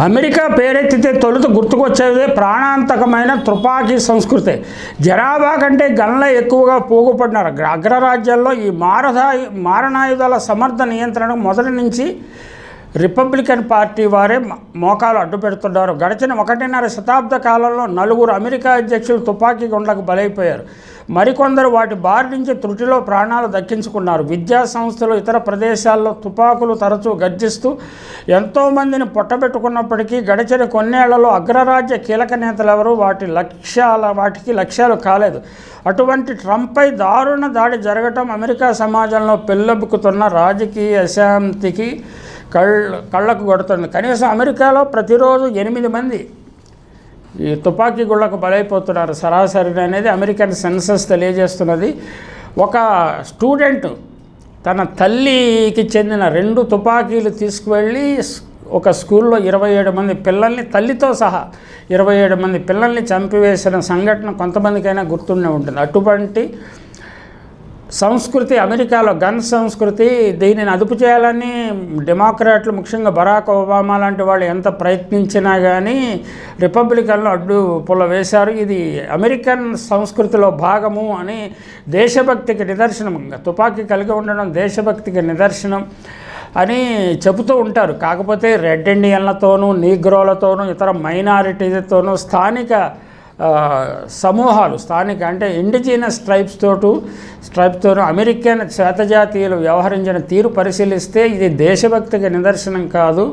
America పేరెత్తితే తొలుత గుర్తుకొచ్చేదే ప్రాణాంతకమైన తుపాకీ సంస్కృతి. జనాభా కంటే గన్ల ఎక్కువగా పోగుపడినారు. అగ్రరాజ్యాల్లో ఈ మారధా మారణాయుధాల సమర్థ నియంత్రణకు మొదటి నుంచి రిపబ్లికన్ పార్టీ వారే మోకాలు అడ్డు పెడుతున్నారు. గడిచిన ఒకటిన్నర శతాబ్ద కాలంలో నలుగురు అమెరికా అధ్యక్షులు తుపాకీ గుండ్లకు బలైపోయారు. మరికొందరు వాటి బారి నుంచి త్రుటిలో ప్రాణాలు దక్కించుకున్నారు. విద్యా సంస్థలు ఇతర ప్రదేశాల్లో తుపాకులు తరచూ గర్జిస్తూ ఎంతోమందిని పొట్టబెట్టుకున్నప్పటికీ గడిచిన కొన్నేళ్ళలో అగ్రరాజ్య కీలక నేతలు ఎవరు వాటి లక్ష్యాల వాటికి లక్ష్యాలు కాలేదు. అటువంటి ట్రంప్పై దారుణ దాడి జరగటం అమెరికా సమాజంలో పెళ్ళబుకుతున్న రాజకీయ అశాంతికి కళ్ళ కళ్ళకు కొడుతుంది. కనీసం అమెరికాలో ప్రతిరోజు ఎనిమిది మంది ఈ తుపాకీ గుళ్ళకు బలైపోతున్నారు. సరాసరి అనేది అమెరికన్ సెన్సస్ తెలియజేస్తున్నది. ఒక స్టూడెంట్ తన తల్లికి చెందిన రెండు తుపాకీలు తీసుకువెళ్ళి ఒక స్కూల్లో ఇరవై ఏడు మంది పిల్లల్ని తల్లితో సహా ఇరవై ఏడు మంది పిల్లల్ని చంపివేసిన సంఘటన కొంతమందికైనా గుర్తుండే ఉంటుంది. అటువంటి సంస్కృతి అమెరికాలో గన్ సంస్కృతి దీనిని అదుపు చేయాలని డెమోక్రాట్లు ముఖ్యంగా బరాక్ ఒబామా లాంటి వాళ్ళు ఎంత ప్రయత్నించినా కానీ రిపబ్లికన్లు అడ్డు పుల్ల వేశారు. ఇది అమెరికన్ సంస్కృతిలో భాగము అని దేశభక్తికి నిదర్శనం. తుపాకీ కలిగి ఉండడం దేశభక్తికి నిదర్శనం అని చెబుతూ ఉంటారు. కాకపోతే రెడ్ ఇండియన్లతోనూ నీగ్రోలతోనూ ఇతర మైనారిటీలతోనూ స్థానిక సమూహాలు స్థానిక అంటే ఇండిజినస్ ట్రైబ్స్ తోటు ట్రైబ్స్తో అమెరికన్ శ్వేతజాతీయులు వ్యవహరించిన తీరు పరిశీలిస్తే ఇది దేశభక్తికి నిదర్శనం కాదు.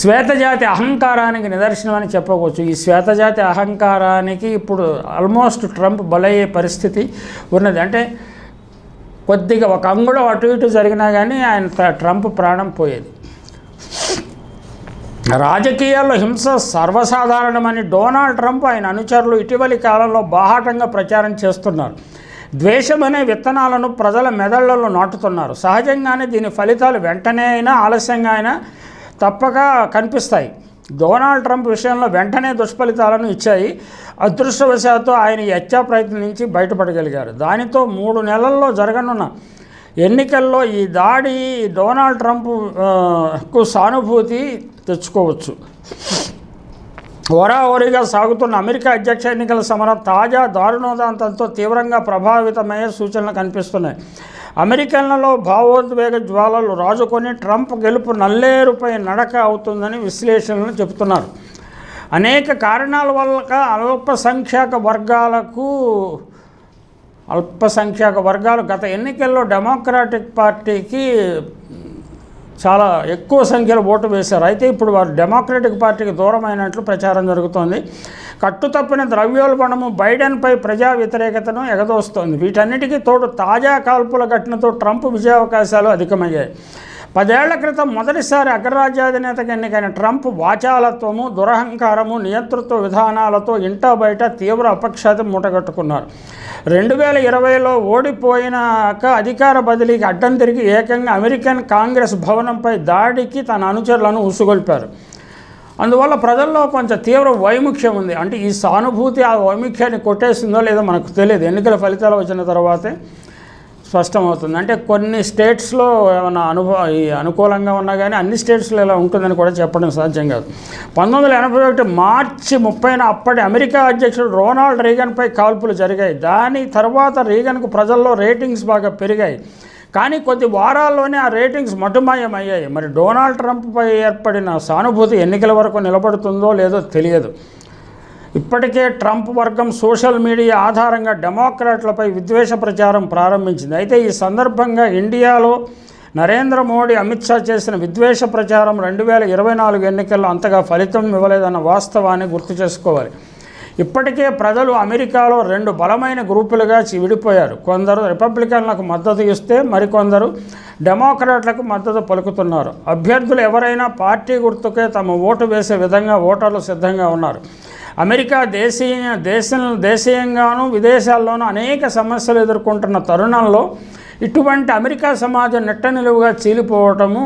శ్వేతజాతి అహంకారానికి నిదర్శనం అని చెప్పవచ్చు. ఈ శ్వేతజాతి అహంకారానికి ఇప్పుడు ఆల్మోస్ట్ ట్రంప్ బలయ్యే పరిస్థితి ఉన్నది. అంటే కొద్దిగా ఒక అంగుళం అటు ఇటు జరిగినా కానీ ఆయన ట్రంప్ ప్రాణం పోయేది. రాజకీయాల్లో హింస సర్వసాధారణమని డొనాల్డ్ ట్రంప్ ఆయన అనుచరులు ఇటీవలి కాలంలో బాహాటంగా ప్రచారం చేస్తున్నారు. ద్వేషం అనే విత్తనాలను ప్రజల మెదళ్ళలో నాటుతున్నారు. సహజంగానే దీని ఫలితాలు వెంటనే అయినా ఆలస్యంగా అయినా తప్పక కనిపిస్తాయి. డొనాల్డ్ ట్రంప్ విషయంలో వెంటనే దుష్ఫలితాలను ఇచ్చాయి. అదృష్టవశాత్తు ఆయన ఈ హత్యా ప్రయత్నం నుంచి బయటపడగలిగారు. దానితో మూడు నెలల్లో జరగనున్న ఎన్నికల్లో ఈ దాడి డొనాల్డ్ ట్రంప్కు సానుభూతి తెచ్చుకోవచ్చు. ఓరాఓరిగా సాగుతున్న అమెరికా అధ్యక్ష ఎన్నికల సమరం తాజా దారుణోదాంతంతో తీవ్రంగా ప్రభావితమయ్యే సూచనలు కనిపిస్తున్నాయి. అమెరికన్లలో భావోద్వేగ జ్వాలలు రాజుకొని ట్రంప్ గెలుపు నల్లేరుపై నడక అవుతుందని విశ్లేషణలు చెబుతున్నారు. అనేక కారణాల వల్ల అల్పసంఖ్యాక వర్గాలకు అల్పసంఖ్యాక వర్గాలు గత ఎన్నికల్లో డెమోక్రాటిక్ పార్టీకి చాలా ఎక్కువ సంఖ్యలో ఓటు వేశారు. అయితే ఇప్పుడు వారు డెమోక్రటిక్ పార్టీకి దూరమైనట్లు ప్రచారం జరుగుతోంది. కట్టుతప్పిన ద్రవ్యోల్బణము బైడెన్పై ప్రజా వ్యతిరేకతను ఎగదోస్తోంది. వీటన్నిటికీ తోడు తాజా కాల్పుల ఘటనతో ట్రంప్ విజయావకాశాలు అధికమయ్యాయి. పదేళ్ళ క్రితం మొదటిసారి అగ్రరాజ్యాధినేతగా ఎన్నికైన ట్రంప్ వాచాలత్వము దురహంకారము నియంతృత్వ విధానాలతో ఇంటా బయట తీవ్ర అపఖ్యాతి మూటగట్టుకున్నారు. రెండు వేల ఇరవైలో ఓడిపోయినాక అధికార బదిలీకి అడ్డం తిరిగి ఏకంగా అమెరికన్ కాంగ్రెస్ భవనంపై దాడికి తన అనుచరులను ఉసుగొల్పారు. అందువల్ల ప్రజల్లో కొంచెం తీవ్ర వైముఖ్యం ఉంది. అంటే ఈ సానుభూతి ఆ వైముఖ్యాన్ని కొట్టేసిందో లేదో మనకు తెలియదు. ఎన్నికల ఫలితాలు వచ్చిన తర్వాతే స్పష్టమవుతుంది. అంటే కొన్ని స్టేట్స్లో ఏమైనా అనుభవ ఈ అనుకూలంగా ఉన్నా కానీ అన్ని స్టేట్స్లో ఇలా ఉంటుందని కూడా చెప్పడం సాధ్యం కాదు. పంతొమ్మిది వందల ఎనభై ఒకటి మార్చి ముప్పైన అప్పటి అమెరికా అధ్యక్షుడు రొనాల్డ్ రీగన్పై కాల్పులు జరిగాయి. దాని తర్వాత రీగన్కు ప్రజల్లో రేటింగ్స్ బాగా పెరిగాయి. కానీ కొద్ది వారాల్లోనే ఆ రేటింగ్స్ మటుమాయమయ్యాయి. మరి డొనాల్డ్ ట్రంప్పై ఏర్పడిన సానుభూతి ఎన్నికల వరకు నిలబడుతుందో లేదో తెలియదు. ఇప్పటికే ట్రంప్ వర్గం సోషల్ మీడియా ఆధారంగా డెమోక్రాట్లపై విద్వేష ప్రచారం ప్రారంభించింది. అయితే ఈ సందర్భంగా ఇండియాలో నరేంద్ర మోడీ అమిత్ షా చేసిన విద్వేష ప్రచారం రెండు వేల ఇరవై నాలుగు ఎన్నికల్లో అంతగా ఫలితం ఇవ్వలేదన్న వాస్తవాన్ని గుర్తు చేసుకోవాలి. ఇప్పటికే ప్రజలు అమెరికాలో రెండు బలమైన గ్రూపులుగా చి- విడిపోయారు. కొందరు రిపబ్లికన్లకు మద్దతు ఇస్తే మరికొందరు డెమోక్రాట్లకు మద్దతు పలుకుతున్నారు. అభ్యర్థులు ఎవరైనా పార్టీ గుర్తుకే తమ ఓటు వేసే విధంగా ఓటర్లు సిద్ధంగా ఉన్నారు. అమెరికా దేశీయ దేశం దేశీయంగాను విదేశాల్లోనూ అనేక సమస్యలు ఎదుర్కొంటున్న తరుణంలో ఇటువంటి అమెరికా సమాజం నెట్ట నిలువుగా చీలిపోవటము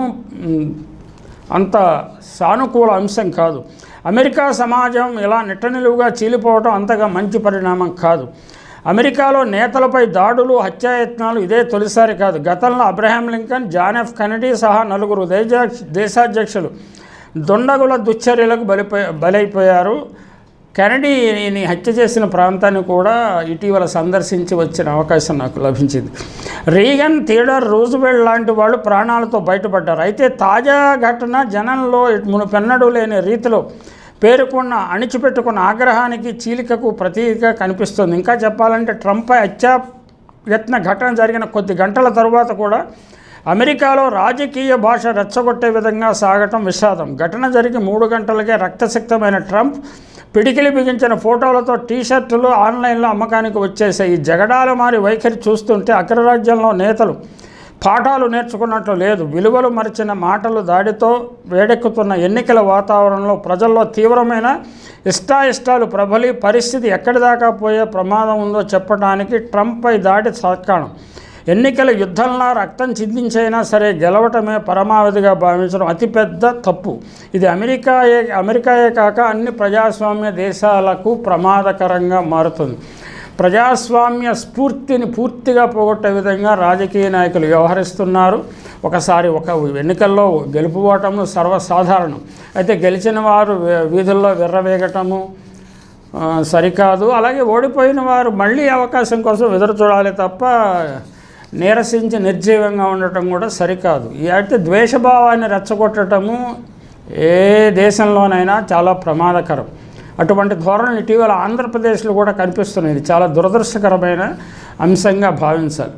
అంత సానుకూల అంశం కాదు. అమెరికా సమాజం ఇలా నిట్ట నిలువుగా చీలిపోవటం అంతగా మంచి పరిణామం కాదు. అమెరికాలో నేతలపై దాడులు హత్యాయత్నాలు ఇదే తొలిసారి కాదు. గతంలో Abraham Lincoln John F Kennedy సహా నలుగురు దేశ దేశాధ్యక్షులు దుండగుల దుశ్చర్యలకు బలిపోయి బలైపోయారు. కెనడీని హత్య చేసిన ప్రాంతాన్ని కూడా ఇటీవల సందర్శించి వచ్చిన అవకాశం నాకు లభించింది. రీగన్ థియేటర్ రూజ్వెల్ట్ లాంటి వాళ్ళు ప్రాణాలతో బయటపడ్డారు. అయితే తాజా ఘటన జనంలో మునుపెన్నడూ లేని రీతిలో పేరుకున్న అణిచిపెట్టుకున్న ఆగ్రహానికి చీలికకు ప్రతీకగా కనిపిస్తుంది. ఇంకా చెప్పాలంటే ట్రంప్ హత్యా యత్న ఘటన జరిగిన కొద్ది గంటల తరువాత కూడా అమెరికాలో రాజకీయ భాష రెచ్చగొట్టే విధంగా సాగటం విషాదం. ఘటన జరిగి మూడు గంటలకే రక్తసిక్తమైన ట్రంప్ పిడికిలి బిగించిన ఫోటోలతో టీషర్టులు ఆన్లైన్లో అమ్మకానికి వచ్చేసాయి ఈ జగడాల మారి వైఖరి చూస్తుంటే అగ్రరాజ్యంలో నేతలు పాఠాలు నేర్చుకున్నట్లు లేదు. విలువలు మరిచిన మాటలు దాడితో వేడెక్కుతున్న ఎన్నికల వాతావరణంలో ప్రజల్లో తీవ్రమైన ఇష్టాయిష్టాలు ప్రబలి పరిస్థితి ఎక్కడిదాకా పోయే ప్రమాదం ఉందో చెప్పడానికి ట్రంప్పై దాడి సత్కాణం ఎన్నికల యుద్ధంలా రక్తం చిందించైనా సరే గెలవటమే పరమావధిగా భావించడం అతిపెద్ద తప్పు. ఇది అమెరికాయే అమెరికాయే కాక అన్ని ప్రజాస్వామ్య దేశాలకు ప్రమాదకరంగా మారుతుంది. ప్రజాస్వామ్య స్ఫూర్తిని పూర్తిగా పోగొట్టే విధంగా రాజకీయ నాయకులు వ్యవహరిస్తున్నారు. ఒకసారి ఒక ఎన్నికల్లో గెలుపు ఓటము సర్వసాధారణం. అయితే గెలిచిన వారు వీధుల్లో విర్రవేగటము సరికాదు. అలాగే ఓడిపోయిన వారు మళ్ళీ అవకాశం కోసం ఎదురు చూడాలి తప్ప నీరసించి నిర్జీవంగా ఉండటం కూడా సరికాదు. అయితే ద్వేషభావాన్ని రెచ్చగొట్టడము ఏ దేశంలోనైనా చాలా ప్రమాదకరం. అటువంటి ధోరణి ఇటీవల ఆంధ్రప్రదేశ్లో కూడా కనిపిస్తున్నాయి ఇది చాలా దురదృష్టకరమైన అంశంగా భావించాలి.